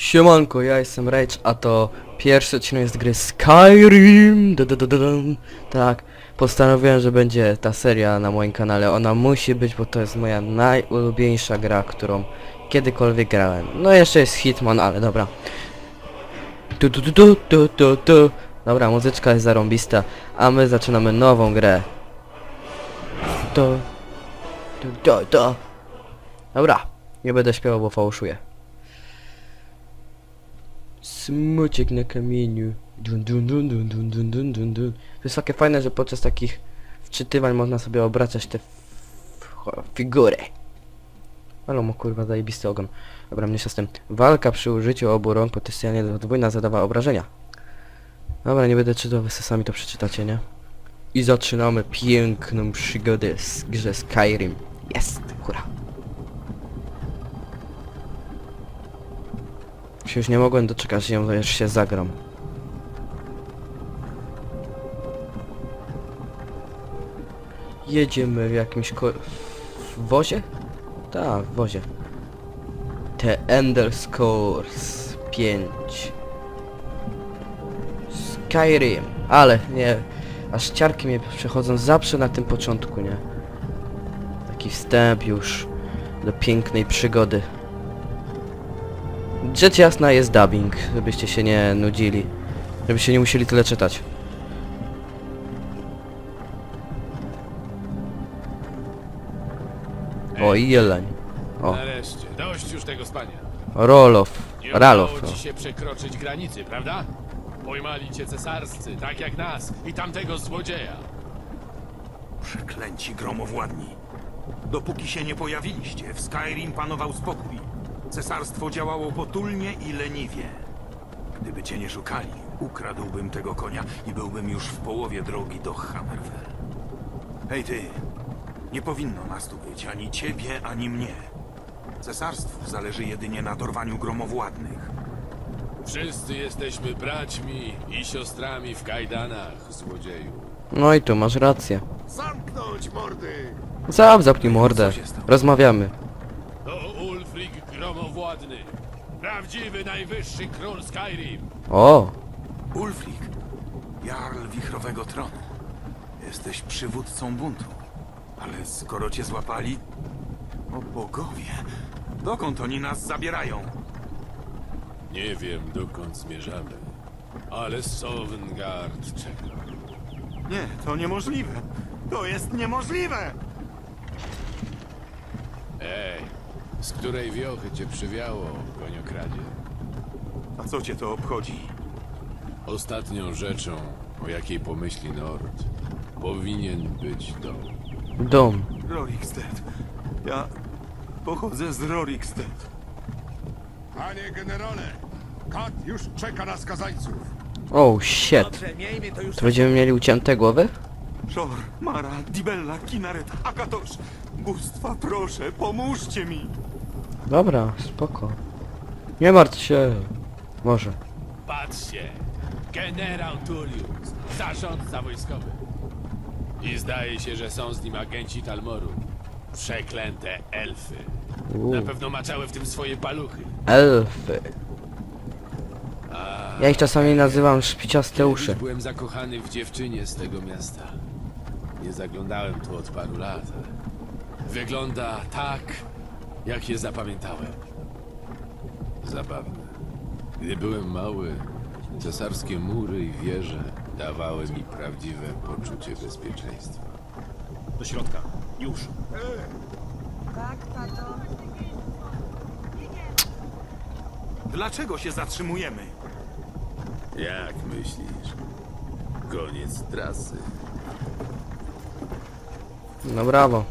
Siemanko, ja jestem Rage, a to pierwszy odcinek z gry Skyrim. Du, du, du, du, dum. Tak, postanowiłem, że będzie ta seria na moim kanale. Ona musi być, bo to jest moja najulubieńsza gra, którą kiedykolwiek grałem. No jeszcze jest Hitman, ale dobra. Tu, tu, tu, tu, tu, tu, tu. Dobra, muzyczka jest zarąbista, a my zaczynamy nową grę. To, to, to, to. Dobra, nie będę śpiewał, bo fałszuję. Smuciek na kamieniu. Dun, dun, dun, dun, dun, dun, dun, dun, dun. To jest takie fajne, że podczas takich wczytywań można sobie obracać te figury. Ale mu kurwa zajebisty ogon. Dobra, mniejsza z tym. Walka przy użyciu obu rąk potencjalnie podwójna zadawa obrażenia. Dobra, nie będę czytał, wy sami to przeczytacie, nie? I zaczynamy piękną przygodę z grze Skyrim. Jest, hura. Się już nie mogłem doczekać, ją już się zagram. Jedziemy w jakimś ko... w wozie? Tak, w wozie. The Ender Scores 5 Skyrim, ale nie, aż ciarki mnie przechodzą zawsze na tym początku, nie? Taki wstęp już do pięknej przygody. Rzecz jasna jest dubbing, żebyście się nie nudzili. Żebyście nie musieli tyle czytać. O, i jeleń. O, Nareszcie, dość już tego spania. Rolof. Nie Ralof. udało ci się przekroczyć granicy, prawda? Pojmali cię cesarscy, tak jak nas i tamtego złodzieja. Przeklęci gromowładni. Dopóki się nie pojawiliście, w Skyrim panował spokój. Cesarstwo działało potulnie i leniwie. Gdyby cię nie szukali, ukradłbym tego konia i byłbym już w połowie drogi do Hammerfell. Hej ty, nie powinno nas tu być ani ciebie, ani mnie. Cesarstwu zależy jedynie na dorwaniu gromowładnych. Wszyscy jesteśmy braćmi i siostrami w kajdanach, złodzieju. No i tu masz rację. Zamknąć mordy! Zap, zapnij mordę. Rozmawiamy. To Ulfric Gromowładny. Prawdziwy najwyższy król Skyrim. O, Ulflik, Jarl Wichrowego Tronu. Jesteś przywódcą buntu. Ale skoro cię złapali... O bogowie, dokąd oni nas zabierają? Nie wiem, dokąd zmierzamy, ale Sovngarde czeka. Nie, to niemożliwe. To jest niemożliwe! Ej, z której wiochy cię przywiało, koniokradzie? A co cię to obchodzi? Ostatnią rzeczą, o jakiej pomyśli Nord, powinien być dom. dom. Rorikstead. Ja pochodzę z Rorikstead. Panie generale, kat już czeka na skazańców. Oh shit. To będziemy mieli ucięte głowy? Szor, Mara, Dibella, Kinaret, Akatosz. Bóstwa, proszę, pomóżcie mi! Dobra, spoko. Nie martw się. Może. Patrzcie, generał Tullius, zarządca wojskowy. I zdaje się, że są z nim agenci Talmoru. Przeklęte elfy. Uuu. Na pewno maczały w tym swoje paluchy. Elfy. Ja ich czasami nazywam szpiciaste uszy. Kiedyś byłem zakochany w dziewczynie z tego miasta. Nie zaglądałem tu od paru lat, ale wygląda tak, jak je zapamiętałem. Zabawne. Gdy byłem mały, cesarskie mury i wieże dawały mi prawdziwe poczucie bezpieczeństwa. Do środka. Już. Tak, tato. Dlaczego się zatrzymujemy? Jak myślisz? Koniec trasy. No brawo.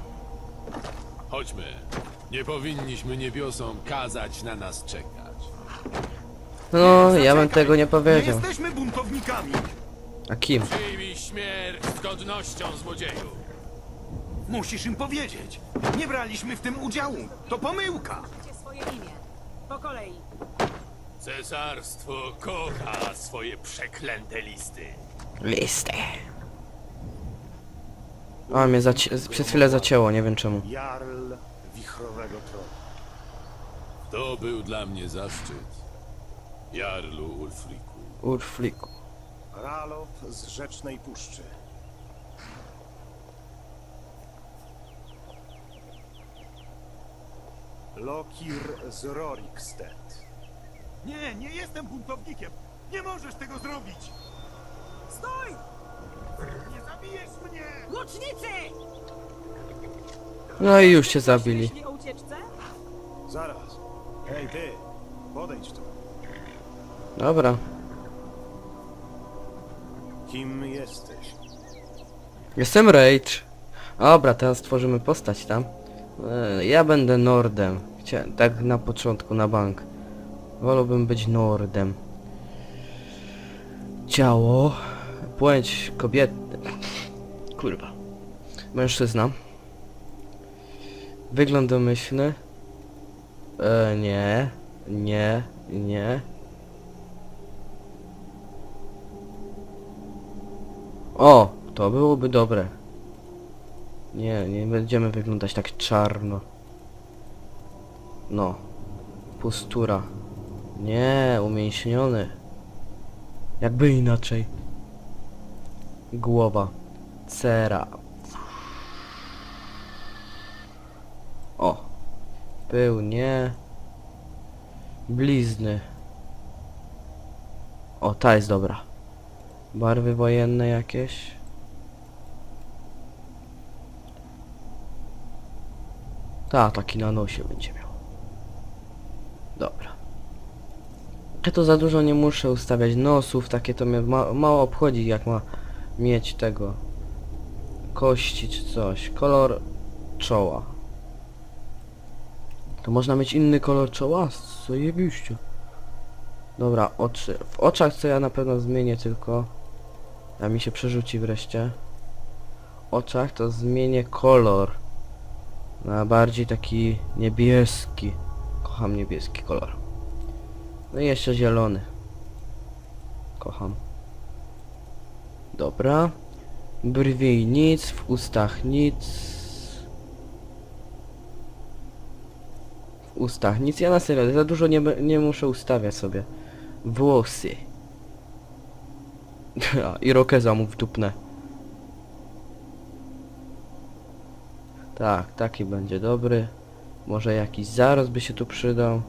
Chodźmy. Nie powinniśmy niebiosom kazać na nas czekać. No, ja bym tego nie Nie powiedział. jesteśmy buntownikami! A kim? Przyjmij śmierć z godnością, złodzieju! Musisz im powiedzieć! Nie braliśmy w tym udziału! To pomyłka! Macie swoje imię. Po kolei. Cesarstwo kocha swoje przeklęte listy. Listy. O, mnie zaci- przez chwilę zacięło, nie wiem czemu. Jarl Wichrowego Tronu. To był dla mnie zaszczyt. Jarlu Ulfriku. Urfliku. Ralof z Rzecznej Puszczy. Lokir z Rorikstead. Nie, nie jestem buntownikiem! Nie możesz tego zrobić! Stój! Nie zabijesz mnie! Łucznicy! No i już się zabili. Ucieczce? Zaraz. Hej ty, podejdź tu. Dobra. Kim jesteś? Jestem Rage. Dobra, teraz tworzymy postać tam. E, Ja będę Nordem. Chciałem, tak na początku, na bank. Wolałbym być Nordem. Ciało. Płeć kobiety. Kurwa. Mężczyzna. Wygląd domyślny. E, nie. Nie. Nie. O! To byłoby dobre. Nie, nie będziemy wyglądać tak czarno. No. Postura. Nie, umięśniony. Jakby inaczej. Głowa. Cera. O. Był, nie. Blizny. O, ta jest dobra. Barwy wojenne jakieś. Ta, taki na nosie będzie miał. Dobra. Ja to za dużo nie muszę ustawiać nosów, takie to mnie ma mało obchodzi jak ma mieć tego kości czy coś. Kolor czoła. To można mieć inny kolor czoła? Co jebiście. Dobra, oczy. W oczach co ja na pewno zmienię tylko. A mi się przerzuci wreszcie. W oczach to zmienię kolor. Na bardziej taki niebieski. Kocham niebieski kolor. No i jeszcze zielony. Kocham. Dobra. Brwi nic, w ustach nic. W ustach nic. Ja na serio, za dużo nie, nie muszę ustawiać sobie. Włosy. I rokeza mu wdupnę. Tak, taki będzie dobry. Może jakiś zarost by się tu przydał.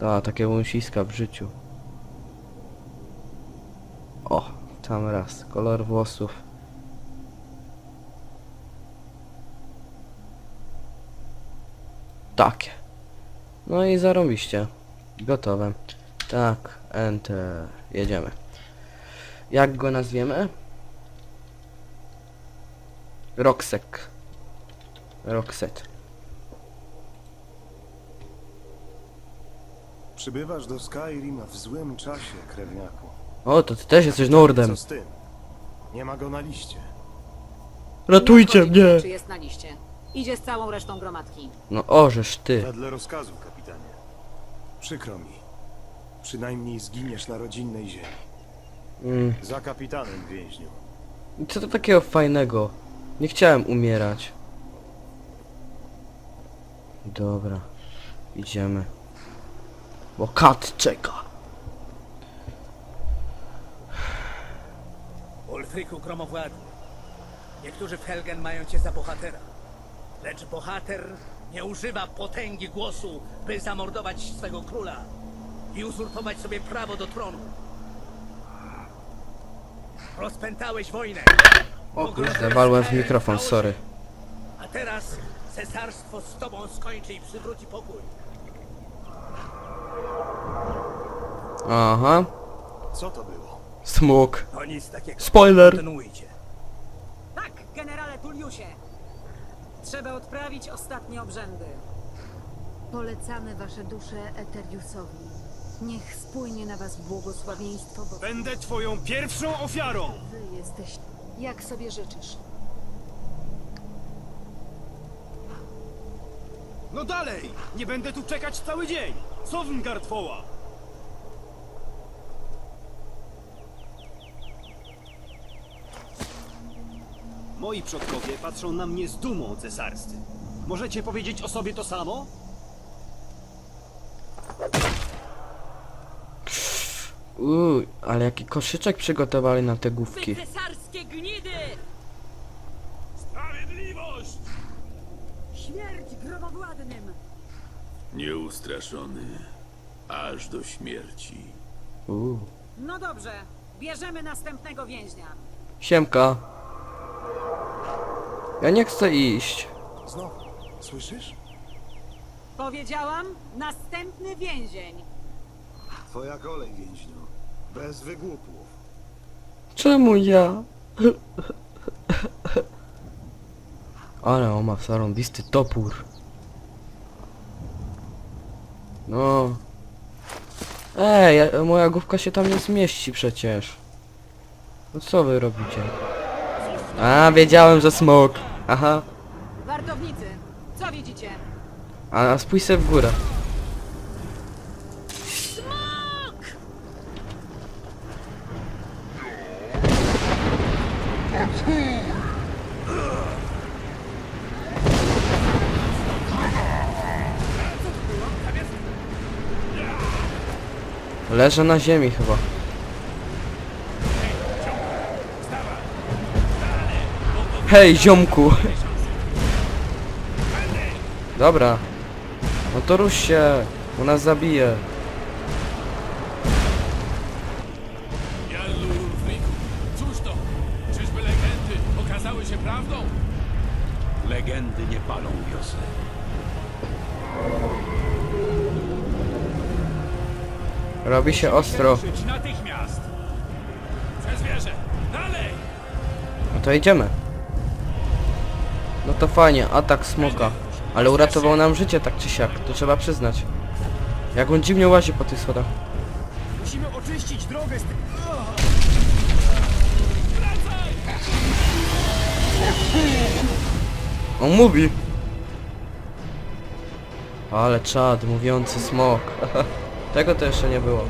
A, takie łąsiska w życiu. O, tam raz. Kolor włosów. Takie. No i zarobiście. Gotowe. Tak, enter. Jedziemy. Jak go nazwiemy? Roxek. Roxet. Przybywasz do Skyrim w złym czasie, krewniaku. O, to ty też jesteś Nordem. Co z tym? Nie ma go na liście. Ratujcie Nie obchodzi mnie! Czy jest na liście. Idzie z całą resztą gromadki. No ożeż ty. Wedle rozkazu, kapitanie. Przykro mi. Przynajmniej zginiesz na rodzinnej ziemi. Mm. Za kapitanem, więźniu. Co to takiego fajnego? Nie chciałem umierać. Dobra. Idziemy. Bo kat czeka. Ulfriku Gromowładny, niektórzy w Helgen mają cię za bohatera. Lecz bohater nie używa potęgi głosu, by zamordować swego króla i uzurpować sobie prawo do tronu. Rozpętałeś wojnę. O kurde, walłem w mikrofon, sorry. A teraz cesarstwo z tobą skończy i przywróci pokój. Aha. Co to było? Smok. To nic takiego. Spoiler. Kontynuujcie. Tak, generale Tulliusie. Trzeba odprawić ostatnie obrzędy. Polecamy wasze dusze Eteriusowi. Niech spłynie na was błogosławieństwo, bo Będę twoją pierwszą ofiarą! wy jesteś jak sobie życzysz. No dalej! Nie będę tu czekać cały dzień! Sovngard woła! Moi przodkowie patrzą na mnie z dumą cesarscy. Możecie powiedzieć o sobie to samo? Uuu, ale jaki koszyczek przygotowali na te główki. cesarskie gnidy! Sprawiedliwość! Śmierć gromowładnym! Nieustraszony. Aż do śmierci. Uuu. No dobrze, bierzemy następnego więźnia. Siemka. Ja nie chcę iść. Znowu, słyszysz? Powiedziałam, następny więzień. Twoja kolej, więźniu. Bez wygłupów. Czemu ja? Ale on ma zarąbisty topór. No. Ej, ja- moja główka się tam nie zmieści przecież. No co wy robicie? A, wiedziałem, że smok. Aha. Wartownicy, co widzicie? A spójrz sobie w górę. Leżę na ziemi chyba. Hej, ziomku! Dobra. No to rusz się, bo nas zabije. Cóż to? Czyżby legendy okazały się prawdą? Legendy nie palą wiosny. Robi się ostro. Ruszyć natychmiast! Wieżę! Dalej! No to idziemy. No to fajnie, atak smoka. Ale uratował nam życie tak czy siak, to trzeba przyznać. Jak on dziwnie łazi po tych schodach. Musimy oczyścić drogę z tych... On mówi. Ale czad, mówiący smok. Tego to jeszcze nie było.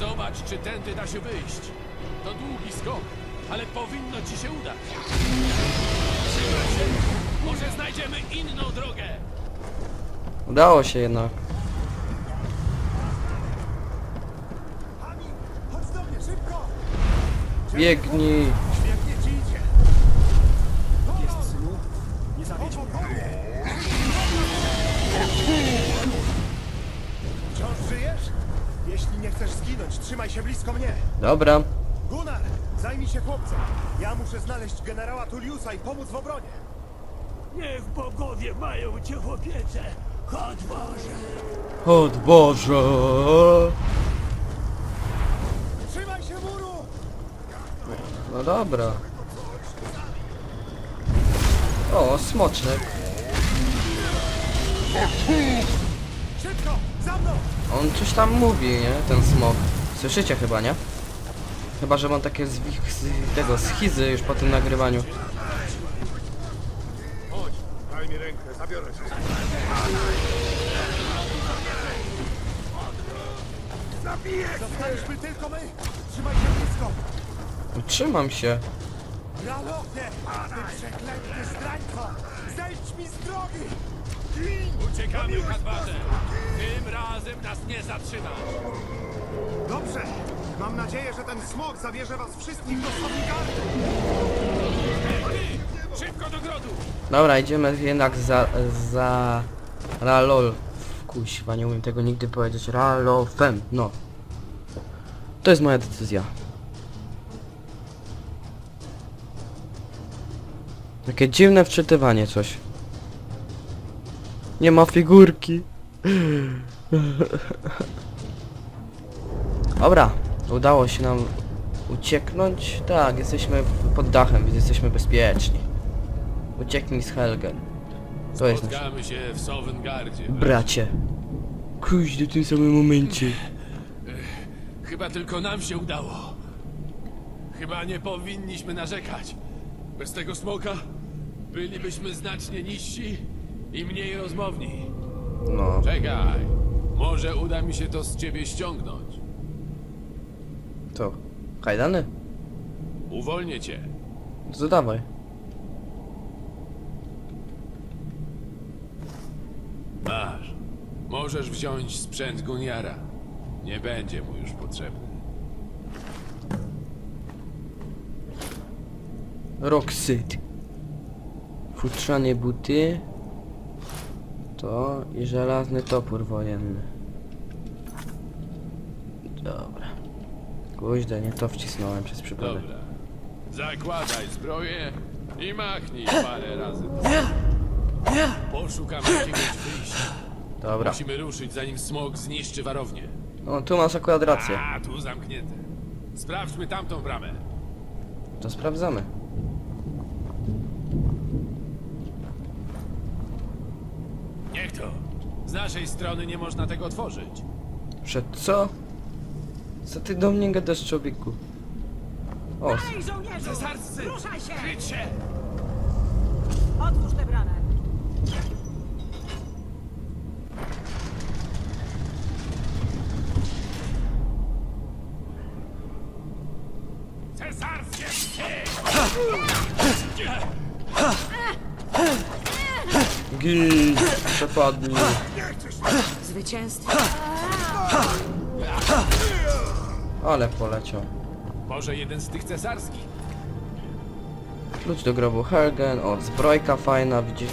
Zobacz, czy tędy da się wyjść. To długi skok, ale powinno ci się udać. Trzymaj się! Może znajdziemy inną drogę! Udało się jednak. Biegnij. Świetnie ci idzie. Jest, synu? Nie zawiedź. Wciąż żyjesz? Jeśli nie chcesz zginąć, trzymaj się blisko mnie. Dobra. Gunnar, zajmij się chłopcem. Ja muszę znaleźć generała Tulliusa i pomóc w obronie. Niech bogowie mają cię w opiece. Chodź Boże. Od Boże. Trzymaj się muru! No dobra. O, smoczek. Szybko, za mną! On coś tam mówi, nie? Ten smok. Słyszycie chyba, nie? Chyba, że mam takie z, z tego schizy już po tym nagrywaniu. Chodź, daj mi rękę, zabiorę się. Zostaliśmy tylko my! Trzymaj się blisko! Trzymam się. Ty przeklęty zdrajco! Zejdź mi z drogi! Uciekamy, Hadwarze! Tym razem nas nie zatrzyma! Dobrze! Mam nadzieję, że ten smok zabierze was wszystkich do! Ty! Szybko do grodu! Dobra, idziemy jednak za... za... Ralol. Kuźwa, nie umiem tego nigdy powiedzieć. Ralofem, no. To jest moja decyzja. Takie dziwne wczytywanie coś. Nie ma figurki. Dobra, udało się nam ucieknąć. Tak, jesteśmy pod dachem, więc jesteśmy bezpieczni. Ucieknij z Helgen. To jest nasz... Spotkamy się w Sowengardzie. Bracie. Kuźdy w tym samym momencie. Chyba tylko nam się udało. Chyba nie powinniśmy narzekać. Bez tego smoka bylibyśmy znacznie niżsi i mniej rozmowni. No. Czekaj, może uda mi się to z ciebie ściągnąć. To, kajdany? Uwolnię cię. To dawaj. Masz. Możesz wziąć sprzęt Guniara. Nie będzie mu już potrzebny. Roxyd. Futrzane buty. To i żelazny topór wojenny. Dobra. Kuźda, nie to wcisnąłem przez przypadek. Dobra. Zakładaj zbroję i machnij parę razy. Poszukam jakiegoś wyjścia. Dobra. Musimy ruszyć, zanim smog zniszczy warownię. No tu masz akurat rację. A, tu zamknięte. Sprawdźmy tamtą bramę. To sprawdzamy. Niech to. Z naszej strony nie można tego otworzyć. Przed co? Co ty do mnie gadasz, człowieku? O, Ej, żołnierzu! Cesarscy! Ruszaj się! Kryć się! Otwórz tę bramę. Cesarskie! Gij, przepadnij. Zwycięstwo. Ale poleciał. Może jeden z tych cesarskich? Klucz do grobu Helgen, o, zbrojka fajna, widzisz?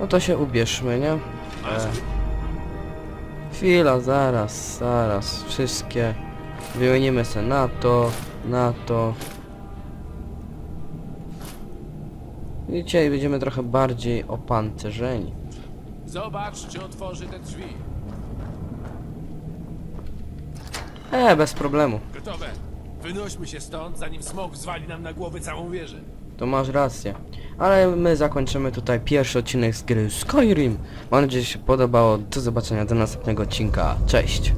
No to się ubierzmy, nie? Masz? Chwila, zaraz, zaraz, wszystkie wymienimy se na to, na to. I dzisiaj będziemy trochę bardziej opancerzeni. Zobacz, czy otworzy te drzwi. E, bez problemu. Gotowe. Wynośmy się stąd, zanim smog zwali nam na głowy całą wieżę. To masz rację. Ale my zakończymy tutaj pierwszy odcinek z gry Skyrim. Mam nadzieję, że się podobało. Do zobaczenia do następnego odcinka. Cześć!